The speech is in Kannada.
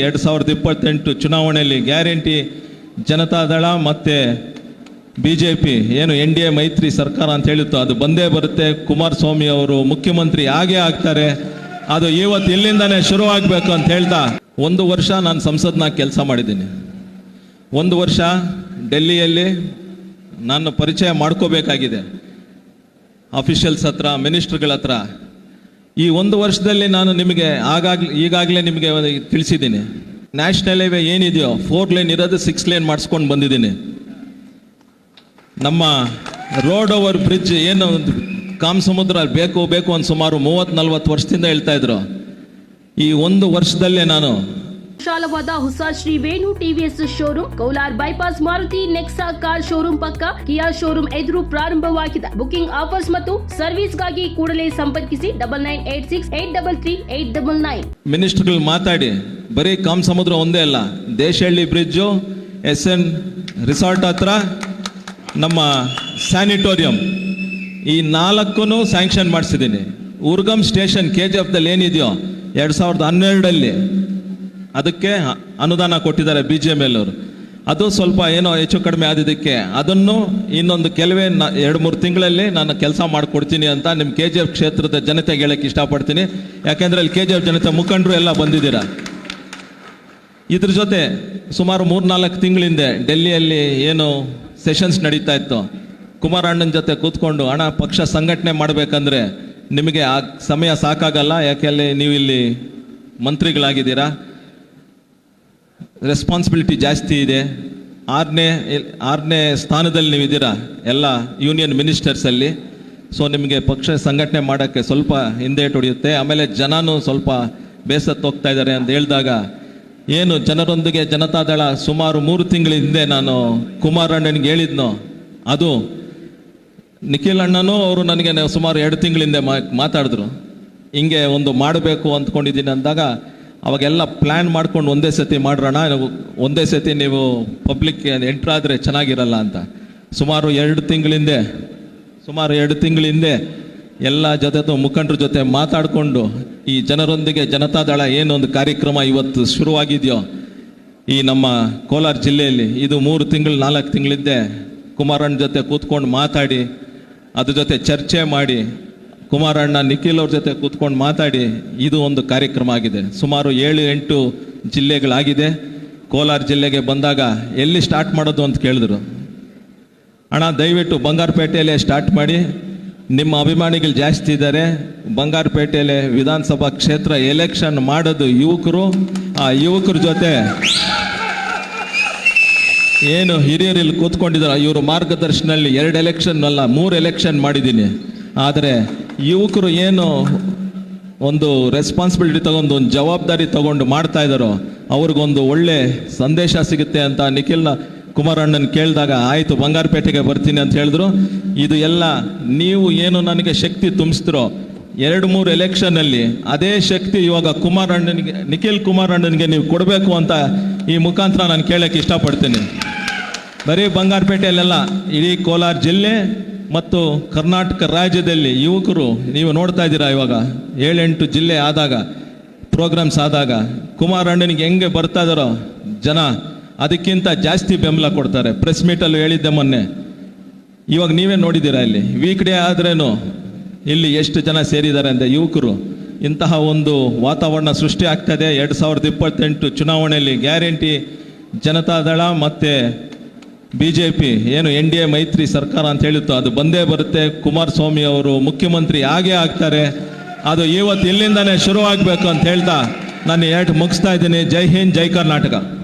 ಎರಡು ಸಾವಿರದ ಇಪ್ಪತ್ತೆಂಟು ಚುನಾವಣೆಯಲ್ಲಿ ಗ್ಯಾರಂಟಿ ಜನತಾದಳ ಮತ್ತು ಬಿ ಜೆ ಪಿ ಏನು ಎನ್ ಡಿ ಎ ಮೈತ್ರಿ ಸರ್ಕಾರ ಅಂತ ಹೇಳಿತ್ತು. ಅದು ಬಂದೇ ಬರುತ್ತೆ. ಕುಮಾರಸ್ವಾಮಿ ಅವರು ಮುಖ್ಯಮಂತ್ರಿ ಆಗೇ ಆಗ್ತಾರೆ. ಅದು ಇವತ್ತು ಇಲ್ಲಿಂದಲೇ ಶುರು ಆಗಬೇಕು ಅಂತ ಹೇಳ್ತಾ ಒಂದು ವರ್ಷ ನಾನು ಸಂಸತ್ನಾಗ ಕೆಲಸ ಮಾಡಿದ್ದೀನಿ. ಒಂದು ವರ್ಷ ಡೆಲ್ಲಿಯಲ್ಲಿ ನಾನು ಪರಿಚಯ ಮಾಡ್ಕೋಬೇಕಾಗಿದೆ. ಅಫಿಷಿಯಲ್ಸ್ ಹತ್ರ, ಮಿನಿಸ್ಟ್ರುಗಳ ಹತ್ರ. ಈ ಒಂದು ವರ್ಷದಲ್ಲಿ ನಾನು ನಿಮಗೆ ಆಗಾಗ್ಲೇ, ಈಗಾಗಲೇ ನಿಮಗೆ ತಿಳಿಸಿದ್ದೀನಿ. ನ್ಯಾಷನಲ್ ಹೈವೇ ಏನಿದೆಯೋ ಫೋರ್ ಲೇನ್ ಇರೋದು ಸಿಕ್ಸ್ ಲೇನ್ ಮಾಡಿಸ್ಕೊಂಡು ಬಂದಿದ್ದೀನಿ. ನಮ್ಮ ರೋಡ್ ಓವರ್ ಬ್ರಿಡ್ಜ್ ಏನು ಕಾಮ್ ಸಮುದ್ರ ಬೇಕು ಬೇಕು ಅಂತ ಸುಮಾರು ಮೂವತ್ತು ನಲ್ವತ್ತು ವರ್ಷದಿಂದ ಹೇಳ್ತಾ ಇದ್ರು. ಈ ಒಂದು ವರ್ಷದಲ್ಲೇ ನಾನು ವಿಶಾಲವಾದ ಹೊಸ Shri Venu TVS showroom, ಕೌಲಾರ್ bypass Maruti Nexa car showroom ಪಕ್ಕ ಕಿಯಾ ಶೋರೂಮ್ ಎದುರು ಪ್ರಾರಂಭವಾಗಿದೆ. ಬುಕಿಂಗ್ ಆಫರ್ಸ್ ಮತ್ತು ಸರ್ವಿಸ್ಗಾಗಿ ಕೂಡಲೇ ಸಂಪರ್ಕಿಸಿ double nine eight six eight double three eight double nine. ಮಿನಿಸ್ಟರ್ಗಳು ಮಾತಾಡಿ, ಬರೀ ಕಾಮ್ ಸಮುದ್ರ ಒಂದೇ ಅಲ್ಲ, Deshahalli bridge S N resort ಹತ್ರ, ನಮ್ಮ ಸ್ಯಾನಿಟೋರಿಯಂ. ಈ ನಾಲ್ಕೂ ಸ್ಯಾಂಕ್ಷನ್ ಮಾಡಿಸಿದ್ದೀನಿ. ಉರ್ಗಮ್ ಸ್ಟೇಷನ್ ಕೆ ಜಿ ಎಫ್ದಲ್ಲಿ ಏನಿದೆಯೋ, ಎರಡು ಸಾವಿರದ ಹನ್ನೆರಡಲ್ಲಿ. ಅದಕ್ಕೆ ಅನುದಾನ ಕೊಟ್ಟಿದ್ದಾರೆ ಬಿ ಜೆ ಎಲ್ಲವರು ಅದು ಸ್ವಲ್ಪ ಏನೋ ಹೆಚ್ಚು ಕಡಿಮೆ ಆದಿದ್ದಕ್ಕೆ ಅದನ್ನು ಇನ್ನೊಂದು ಕೆಲವೇ ನ- ಎರಡು ಮೂರು ತಿಂಗಳಲ್ಲಿ ನಾನು ಕೆಲಸ ಮಾಡಿಕೊಡ್ತೀನಿ ಅಂತ ನಿಮ್ಮ ಕೆ ಜಿ ಎಫ್ ಕ್ಷೇತ್ರದ ಜನತೆಗೆ ಹೇಳಕ್ಕೆ ಇಷ್ಟಪಡ್ತೀನಿ. ಯಾಕೆಂದರೆ ಅಲ್ಲಿ ಕೆ ಜಿ ಎಫ್ ಜನತೆ ಮುಖಂಡರು ಎಲ್ಲ ಬಂದಿದ್ದೀರಾ? ಇದ್ರ ಜೊತೆ ಸುಮಾರು ಮೂರ್ನಾಲ್ಕು ತಿಂಗಳಿಂದೆ ಡೆಲ್ಲಿಯಲ್ಲಿ ಏನು ಸೆಷನ್ಸ್ ನಡೀತಾ ಇತ್ತು. ಕುಮಾರಣ್ಣನ ಜೊತೆ ಕೂತ್ಕೊಂಡು ಹಣ ಪಕ್ಷ ಸಂಘಟನೆ ಮಾಡಬೇಕಂದ್ರೆ ನಿಮಗೆ ಆ ಸಮಯ ಸಾಕಾಗಲ್ಲ. ಯಾಕೆಲ್ಲಿ ನೀವು ಇಲ್ಲಿ ಮಂತ್ರಿಗಳಾಗಿದ್ದೀರಾ? ರೆಸ್ಪಾನ್ಸಿಬಿಲಿಟಿ ಜಾಸ್ತಿ ಇದೆ. ಆರನೇ ಆರನೇ ಸ್ಥಾನದಲ್ಲಿ ನೀವಿದ್ದೀರಾ? ಎಲ್ಲ ಯೂನಿಯನ್ ಮಿನಿಸ್ಟರ್ಸಲ್ಲಿ ಸೊ ನಿಮಗೆ ಪಕ್ಷ ಸಂಘಟನೆ ಮಾಡೋಕ್ಕೆ ಸ್ವಲ್ಪ ಹಿಂದೆ ಹೊಡೆಯುತ್ತೆ. ಆಮೇಲೆ ಜನನೂ ಸ್ವಲ್ಪ ಬೇಸತ್ತು ಹೋಗ್ತಾ ಇದ್ದಾರೆ ಅಂತ ಹೇಳಿದಾಗ ಏನು ಜನರೊಂದಿಗೆ ಜನತಾದಳ ಸುಮಾರು ಮೂರು ತಿಂಗಳ ಹಿಂದೆ ನಾನು ಕುಮಾರಣ್ಣನಿಗೆ ಹೇಳಿದ್ನೋ? ಅದು ನಿಖಿಲ್ ಅಣ್ಣನೂ ಅವರು ನನಗೆ ಸುಮಾರು ಎರಡು ತಿಂಗಳಿಂದ ಮಾತಾಡಿದ್ರು. ಹಿಂಗೆ ಒಂದು ಮಾಡಬೇಕು ಅಂದ್ಕೊಂಡಿದ್ದೀನಿ ಅಂದಾಗ ಅವಾಗೆಲ್ಲ ಪ್ಲ್ಯಾನ್ ಮಾಡ್ಕೊಂಡು ಒಂದೇ ಸತಿ ಮಾಡ್ರೋಣ ನಾವು ಒಂದೇ ಸತಿ ನೀವು ಪಬ್ಲಿಕ್ ಎಂಟ್ರ್ ಆದರೆ ಚೆನ್ನಾಗಿರಲ್ಲ ಅಂತ. ಸುಮಾರು ಎರಡು ತಿಂಗಳಿಂದೆ, ಸುಮಾರು ಎರಡು ತಿಂಗಳ ಹಿಂದೆ ಎಲ್ಲ ಜೊತೆ ಮುಖಂಡರ ಜೊತೆ ಮಾತಾಡಿಕೊಂಡು ಈ ಜನರೊಂದಿಗೆ ಜನತಾದಳ ಏನೊಂದು ಕಾರ್ಯಕ್ರಮ ಇವತ್ತು ಶುರುವಾಗಿದೆಯೋ, ಈ ನಮ್ಮ ಕೋಲಾರ ಜಿಲ್ಲೆಯಲ್ಲಿ ಇದು ಮೂರು ತಿಂಗಳು, ನಾಲ್ಕು ತಿಂಗಳಿದ್ದೆ ಕುಮಾರಣ್ಣ ಜೊತೆ ಕೂತ್ಕೊಂಡು ಮಾತಾಡಿ, ಅದ್ರ ಜೊತೆ ಚರ್ಚೆ ಮಾಡಿ ಕುಮಾರಣ್ಣ ನಿಖಿಲ್ ಅವ್ರ ಜೊತೆ ಕೂತ್ಕೊಂಡು ಮಾತಾಡಿ, ಇದು ಒಂದು ಕಾರ್ಯಕ್ರಮ ಆಗಿದೆ. ಸುಮಾರು ಏಳು, ಎಂಟು ಜಿಲ್ಲೆಗಳಾಗಿದೆ. ಕೋಲಾರ ಜಿಲ್ಲೆಗೆ ಬಂದಾಗ ಎಲ್ಲಿ ಸ್ಟಾರ್ಟ್ ಮಾಡೋದು ಅಂತ ಕೇಳಿದ್ರು. ಅಣ್ಣ, ದಯವಿಟ್ಟು ಬಂಗಾರಪೇಟೆಯಲ್ಲೇ ಸ್ಟಾರ್ಟ್ ಮಾಡಿ. ನಿಮ್ಮ ಅಭಿಮಾನಿಗಳು ಜಾಸ್ತಿ ಇದ್ದಾರೆ. ಬಂಗಾರಪೇಟೆಯಲ್ಲೇ ವಿಧಾನಸಭಾ ಕ್ಷೇತ್ರ ಎಲೆಕ್ಷನ್ ಮಾಡೋದು ಯುವಕರು. ಆ ಯುವಕರ ಜೊತೆ ಏನು ಹಿರಿಯರು ಇಲ್ಲಿ ಕೂತ್ಕೊಂಡಿದ್ದಾರೆ. ಇವರು ಮಾರ್ಗದರ್ಶನಲ್ಲಿ ಎರಡು ಎಲೆಕ್ಷನ್ ಅಲ್ಲ, ಮೂರು ಎಲೆಕ್ಷನ್ ಮಾಡಿದ್ದೀನಿ. ಆದರೆ ಯುವಕರು ಏನು ಒಂದು ರೆಸ್ಪಾನ್ಸಿಬಿಲಿಟಿ ತಗೊಂಡು, ಒಂದು ಜವಾಬ್ದಾರಿ ತಗೊಂಡು ಮಾಡ್ತಾ ಇದ್ದಾರೋ, ಅವ್ರಿಗೊಂದು ಒಳ್ಳೆ ಸಂದೇಶ ಸಿಗುತ್ತೆ ಅಂತ ನಿಖಿಲ್ ಕುಮಾರಣ್ಣನ ಕೇಳಿದಾಗ, ಆಯಿತು, ಬಂಗಾರಪೇಟೆಗೆ ಬರ್ತೀನಿ ಅಂತ ಹೇಳಿದ್ರು. ಇದು ಎಲ್ಲ ನೀವು ಏನು ನನಗೆ ಶಕ್ತಿ ತುಂಬಿಸ್ತಿರೋ, ಎರಡು ಮೂರು ಎಲೆಕ್ಷನಲ್ಲಿ ಅದೇ ಶಕ್ತಿ ಇವಾಗ ಕುಮಾರಣ್ಣನಿಗೆ ನಿಖಿಲ್ ಕುಮಾರಣ್ಣನಿಗೆ ನೀವು ಕೊಡಬೇಕು ಅಂತ ಈ ಮುಖಾಂತರ ನಾನು ಕೇಳಕ್ಕೆ ಇಷ್ಟಪಡ್ತೀನಿ. ಬರೀ ಬಂಗಾರಪೇಟೆಯಲ್ಲೆಲ್ಲ, ಇಡೀ ಕೋಲಾರ ಜಿಲ್ಲೆ ಮತ್ತು ಕರ್ನಾಟಕ ರಾಜ್ಯದಲ್ಲಿ ಯುವಕರು ನೀವು ನೋಡ್ತಾ ಇದ್ದೀರಾ ಇವಾಗ? ಏಳೆಂಟು ಜಿಲ್ಲೆ ಆದಾಗ ಪ್ರೋಗ್ರಾಮ್ಸ್ ಆದಾಗ ಕುಮಾರಣ್ಣನಿಗೆ ಹೆಂಗೆ ಬರ್ತಾ ಇದ್ದಾರೋ ಜನ ಅದಕ್ಕಿಂತ ಜಾಸ್ತಿ ಬೆಂಬಲ ಕೊಡ್ತಾರೆ. ಪ್ರೆಸ್ ಮೀಟಲ್ಲಿ ಹೇಳಿದ್ದೆ ಮೊನ್ನೆ. ಇವಾಗ ನೀವೇ ನೋಡಿದ್ದೀರಾ ಇಲ್ಲಿ? ವೀಕ್ ಡೇ ಆದ್ರೇನು ಇಲ್ಲಿ ಎಷ್ಟು ಜನ ಸೇರಿದ್ದಾರೆ ಅಂತ ಯುವಕರು. ಇಂತಹ ಒಂದು ವಾತಾವರಣ ಸೃಷ್ಟಿ ಆಗ್ತದೆ ಎರಡು ಸಾವಿರದ ಇಪ್ಪತ್ತೆಂಟು ಚುನಾವಣೆಯಲ್ಲಿ ಗ್ಯಾರಂಟಿ ಜನತಾದಳ ಮತ್ತೆ ಬಿ ಜೆ ಪಿ ಏನು ಎನ್ ಡಿ ಎ ಮೈತ್ರಿ ಸರ್ಕಾರ ಅಂತ ಹೇಳಿತ್ತು, ಅದು ಬಂದೇ ಬರುತ್ತೆ. ಕುಮಾರಸ್ವಾಮಿ ಅವರು ಮುಖ್ಯಮಂತ್ರಿ ಹಾಗೆ ಆಗ್ತಾರೆ. ಅದು ಇವತ್ತು ಇಲ್ಲಿಂದಾನೇ ಶುರುವಾಗಬೇಕು ಅಂತ ಹೇಳ್ತಾ ನಾನು ಎರಡು ಮುಗಿಸ್ತಾ ಇದ್ದೀನಿ. ಜೈ ಹಿಂದ್, ಜೈ ಕರ್ನಾಟಕ.